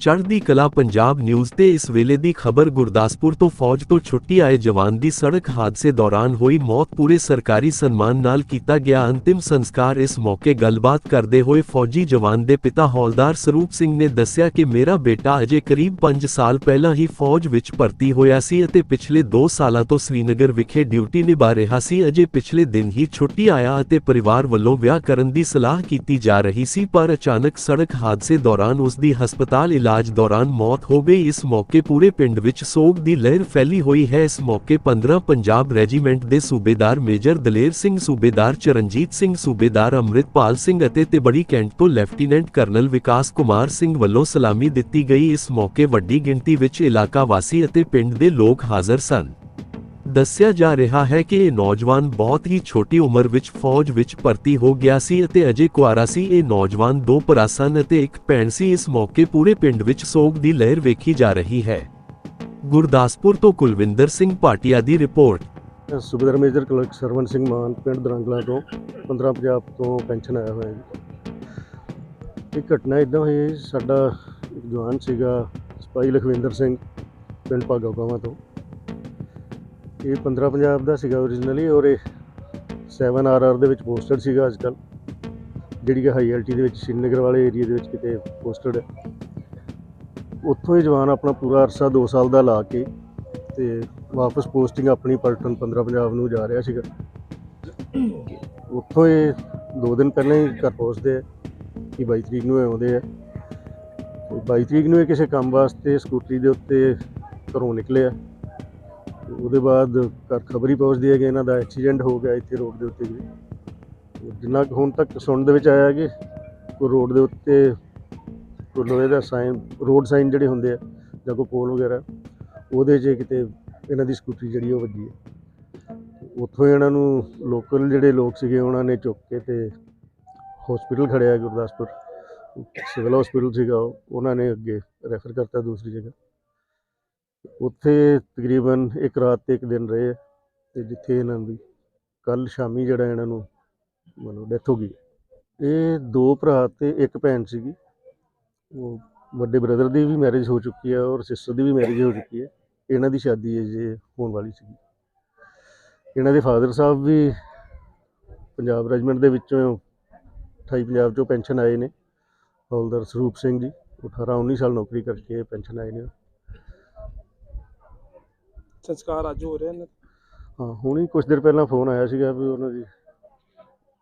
ਚੜ੍ਹਦੀ ਕਲਾ ਪੰਜਾਬ ਨਿਊਜ਼ ਤੇ ਇਸ ਵੇਲੇ ਦੀ ਖਬਰ ਗੁਰਦਾਸਪੁਰ ਤੋਂ ਫੌਜ ਤੋਂ ਛੁੱਟੀ ਆਏ ਜਵਾਨ ਦੀ ਸੜਕ ਹਾਦਸੇ ਦੌਰਾਨ ਹੋਈ ਮੌਤ ਪੂਰੇ ਸਰਕਾਰੀ ਸਨਮਾਨ ਨਾਲ ਕੀਤਾ ਗਿਆ ਅੰਤਿਮ ਸੰਸਕਾਰ। ਇਸ ਮੌਕੇ ਗੱਲਬਾਤ ਕਰਦੇ ਹੋਏ ਫੌਜੀ ਜਵਾਨ ਦੇ ਪਿਤਾ ਹੌਲਦਾਰ ਸਰੂਪ ਸਿੰਘ ਨੇ ਦੱਸਿਆ ਕਿ ਮੇਰਾ ਬੇਟਾ ਅਜੇ ਕਰੀਬ 5 ਸਾਲ ਪਹਿਲਾਂ ਹੀ ਫੌਜ ਵਿੱਚ ਭਰਤੀ ਹੋਇਆ ਸੀ ਅਤੇ ਪਿਛਲੇ 2 ਸਾਲਾਂ ਤੋਂ ਸ੍ਰੀਨਗਰ ਵਿਖੇ ਡਿਊਟੀ ਨਿਭਾ ਰਿਹਾ ਸੀ। ਅਜੇ ਪਿਛਲੇ ਦਿਨ ਹੀ ਛੁੱਟੀ ਆਇਆ ਅਤੇ ਪਰਿਵਾਰ ਵੱਲੋਂ ਵਿਆਹ ਕਰਨ ਦੀ ਸਲਾਹ ਕੀਤੀ ਜਾ ਰਹੀ ਸੀ, ਪਰ ਅਚਾਨਕ ਸੜਕ ਹਾਦਸੇ ਦੌਰਾਨ ਉਸ ਦੀ ਹਸਪਤਾਲ ਇਲਾਜ ਦੌਰਾਨ ਮੌਤ ਹੋ ਗਈ ਇਸ ਮੌਕੇ ਪੂਰੇ ਪਿੰਡ ਵਿੱਚ ਸੋਗ ਦੀ ਲਹਿਰ ਫੈਲੀ ਹੋਈ ਹੈ। ਇਸ ਮੌਕੇ 15 ਪੰਜਾਬ ਰੈਜੀਮੈਂਟ ਦੇ ਸੂਬੇਦਾਰ ਮੇਜਰ ਦਲੇਰ ਸਿੰਘ, ਸੂਬੇਦਾਰ ਚਰਨਜੀਤ ਸਿੰਘ, ਸੂਬੇਦਾਰ ਅੰਮ੍ਰਿਤਪਾਲ ਸਿੰਘ ਅਤੇ ਤਿਬੜੀ ਕੈਂਟ ਤੋਂ ਲੈਫਟੀਨੈਂਟ ਕਰਨਲ ਵਿਕਾਸ ਕੁਮਾਰ ਸਿੰਘ ਵੱਲੋਂ ਸਲਾਮੀ ਦਿੱਤੀ ਗਈ। ਇਸ ਮੌਕੇ ਵੱਡੀ ਗਿਣਤੀ ਵਿੱਚ ਇਲਾਕਾ ਵਾਸੀ ਅਤੇ ਪਿੰਡ ਦੇ ਲੋਕ ਹਾਜ਼ਰ ਸਨ। ਦੱਸਿਆ ਜਾ ਰਿਹਾ ਹੈ ਕਿ ਇਹ ਨੌਜਵਾਨ ਬਹੁਤ ਹੀ ਛੋਟੀ ਉਮਰ ਵਿੱਚ ਫੌਜ ਵਿੱਚ ਭਰਤੀ ਹੋ ਗਿਆ ਸੀ ਅਤੇ ਅਜੇ ਕੁਆਰਾ ਸੀ। ਇਹ ਨੌਜਵਾਨ ਦੋ ਭਰਾ ਸਨ ਅਤੇ ਇੱਕ ਭੈਣ ਸੀ। ਇਸ ਮੌਕੇ ਪੂਰੇ ਪਿੰਡ ਵਿੱਚ ਸੋਗ ਦੀ ਲਹਿਰ ਵੇਖੀ ਜਾ ਰਹੀ ਹੈ। ਗੁਰਦਾਸਪੁਰ ਤੋਂ ਕੁਲਵਿੰਦਰ ਸਿੰਘ ਭਾਟੀਆ ਦੀ report. Subedar major clerk Sarwan Singh Mann, ਪਿੰਡ ਦਰੰਗਲਾ ਤੋਂ 15 ਪੰਜਾਬ ਤੋਂ ਪੈਨਸ਼ਨ ਆਇਆ ਹੋਇਆ ਜੀ। ਇਹ ਘਟਨਾ ਇਦਾਂ ਹੋਈ ਹੈ ਸਾਡਾ ਜਵਾਨ ਸੀਗਾ ਸਿਪਾਹੀ ਲਖਵਿੰਦਰ ਸਿੰਘ, ਪਿੰਡ ਭਾਗਾਵਾਂ ਤੋਂ। ਇਹ 15 ਪੰਜਾਬ ਦਾ ਸੀਗਾ ਓਰੀਜਨਲੀ ਔਰ ਇਹ 7 ਆਰ ਦੇ ਵਿੱਚ ਪੋਸਟਡ ਸੀਗਾ ਅੱਜ ਅੱਜਕੱਲ ਜਿਹੜੀ ਕਿ ਹਾਈ ਐਲਟੀ ਦੇ ਵਿੱਚ ਸ਼੍ਰੀਨਗਰ ਵਾਲੇ ਏਰੀਆ ਦੇ ਵਿੱਚ ਕਿਤੇ ਪੋਸਟਡ ਹੈ। ਉੱਥੋਂ ਹੀ ਜਵਾਨ ਆਪਣਾ ਪੂਰਾ ਅਰਸਾ 2 ਸਾਲ ਦਾ ਲਾ ਕੇ ਤੇ ਵਾਪਸ ਪੋਸਟਿੰਗ ਆਪਣੀ ਪਲਟਨ 15 ਪੰਜਾਬ ਨੂੰ ਜਾ ਰਿਹਾ ਸੀਗਾ। ਉੱਥੋਂ ਇਹ ਦੋ ਦਿਨ ਪਹਿਲਾਂ ਹੀ ਘਰ ਪਹੁੰਚਦੇ ਆ ਕਿ 22 ਤਰੀਕ ਨੂੰ ਇਹ ਆਉਂਦੇ ਆ। ਤੇ 22 ਤਰੀਕ ਨੂੰ ਇਹ ਕਿਸੇ ਕੰਮ ਵਾਸਤੇ ਸਕੂਟਰੀ ਦੇ ਉੱਤੇ ਘਰੋਂ ਨਿਕਲੇ ਆ। ਉਹਦੇ ਬਾਅਦ ਘਰ ਖਬਰ ਹੀ ਪਹੁੰਚਦੀ ਹੈ ਕਿ ਇਹਨਾਂ ਦਾ ਐਕਸੀਡੈਂਟ ਹੋ ਗਿਆ ਇੱਥੇ ਰੋਡ ਦੇ ਉੱਤੇ ਵੀ। ਜਿੰਨਾ ਕੁ ਹੁਣ ਤੱਕ ਸੁਣਨ ਦੇ ਵਿੱਚ ਆਇਆ ਕਿ ਕੋਈ ਰੋਡ ਦੇ ਉੱਤੇ ਕੋਈ ਲੋਹੇ ਦਾ ਸਾਈਨ ਰੋਡ ਸਾਈਨ ਜਿਹੜੇ ਹੁੰਦੇ ਆ, ਜਾਂ ਕੋਈ ਪੋਲ ਵਗੈਰਾ, ਉਹਦੇ 'ਚ ਕਿਤੇ ਇਹਨਾਂ ਦੀ ਸਕੂਟਰੀ ਜਿਹੜੀ ਉਹ ਵੱਜੀ ਹੈ ਉੱਥੋਂ ਹੀ ਇਹਨਾਂ ਨੂੰ ਲੋਕਲ ਜਿਹੜੇ ਲੋਕ ਸੀਗੇ, ਉਹਨਾਂ ਨੇ ਚੁੱਕ ਕੇ ਤੇ ਹਸਪੀਟਲ ਖੜਿਆ ਗੁਰਦਾਸਪੁਰ। ਸਿਵਲ ਹਸਪੀਟਲ ਸੀਗਾ ਉਹਨਾਂ ਨੇ ਅੱਗੇ ਰੈਫਰ ਕਰਤਾ ਦੂਸਰੀ ਜਗ੍ਹਾ। ਉੱਥੇ ਤਕਰੀਬਨ ਇੱਕ ਰਾਤ ਤੇ ਇੱਕ ਦਿਨ ਰਹੇ ਆ, ਤੇ ਜਿੱਥੇ ਇਹਨਾਂ ਦੀ ਕੱਲ ਸ਼ਾਮੀ ਜਿਹੜਾ ਇਹਨਾਂ ਨੂੰ ਮਤਲਬ ਡੈਥ ਹੋ ਗਈ। ਇਹ ਦੋ ਭਰਾ ਤੇ ਇੱਕ ਭੈਣ ਸੀਗੀ। ਉਹ ਵੱਡੇ ਬ੍ਰਦਰ ਦੀ ਵੀ ਮੈਰਿਜ ਹੋ ਚੁੱਕੀ ਹੈ ਔਰ ਸਿਸਟਰ ਦੀ ਵੀ ਮੈਰਿਜ ਹੋ ਚੁੱਕੀ ਹੈ ਇਹਨਾਂ ਦੀ ਸ਼ਾਦੀ ਅਜੇ ਹੋਣ ਵਾਲੀ ਸੀ ਇਹਨਾਂ ਦੇ ਫਾਦਰ ਸਾਹਿਬ ਵੀ ਪੰਜਾਬ ਰੈਜੀਮੈਂਟ ਦੇ ਵਿੱਚੋਂ 28 ਪੰਜਾਬ ਚੋਂ ਪੈਨਸ਼ਨ ਆਏ ਨੇ। ਹੌਲਦਾਰ ਸਰੂਪ ਸਿੰਘ ਜੀ, ਉਹ 18 19 ਸਾਲ ਨੌਕਰੀ ਕਰਕੇ ਪੈਨਸ਼ਨ ਆਏ ਨੇ। ਸੰਸਕਾਰ ਅੱਜ ਹੋ ਰਿਹਾ ਨੇ। ਹਾਂ ਹੁਣੀ ਕੁਝ ਦਿਨ ਪਹਿਲਾਂ ਫੋਨ ਆਇਆ ਸੀਗਾ ਵੀ ਉਹਨਾਂ ਦੀ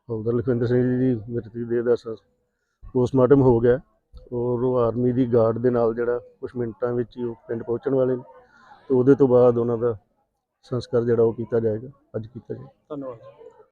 ਹੌਲਦਾਰ ਲਖਵਿੰਦਰ ਸਿੰਘ ਜੀ ਦੀ ਮ੍ਰਿਤਕ ਦੇਹ ਦਾ ਪੋਸਟਮਾਰਟਮ ਹੋ ਗਿਆ। ਔਰ ਉਹ ਆਰਮੀ ਦੀ ਗਾਰਡ ਦੇ ਨਾਲ ਜਿਹੜਾ ਕੁਝ ਮਿੰਟਾਂ ਵਿੱਚ ਹੀ ਉਹ ਪਿੰਡ ਪਹੁੰਚਣ ਵਾਲੇ ਨੇ। ਤੇ ਉਹਦੇ ਤੋਂ ਬਾਅਦ ਉਹਨਾਂ ਦਾ ਸੰਸਕਾਰ ਜਿਹੜਾ ਉਹ ਕੀਤਾ ਜਾਏਗਾ ਅੱਜ ਕੀਤਾ ਜਾਏਗਾ। ਧੰਨਵਾਦ।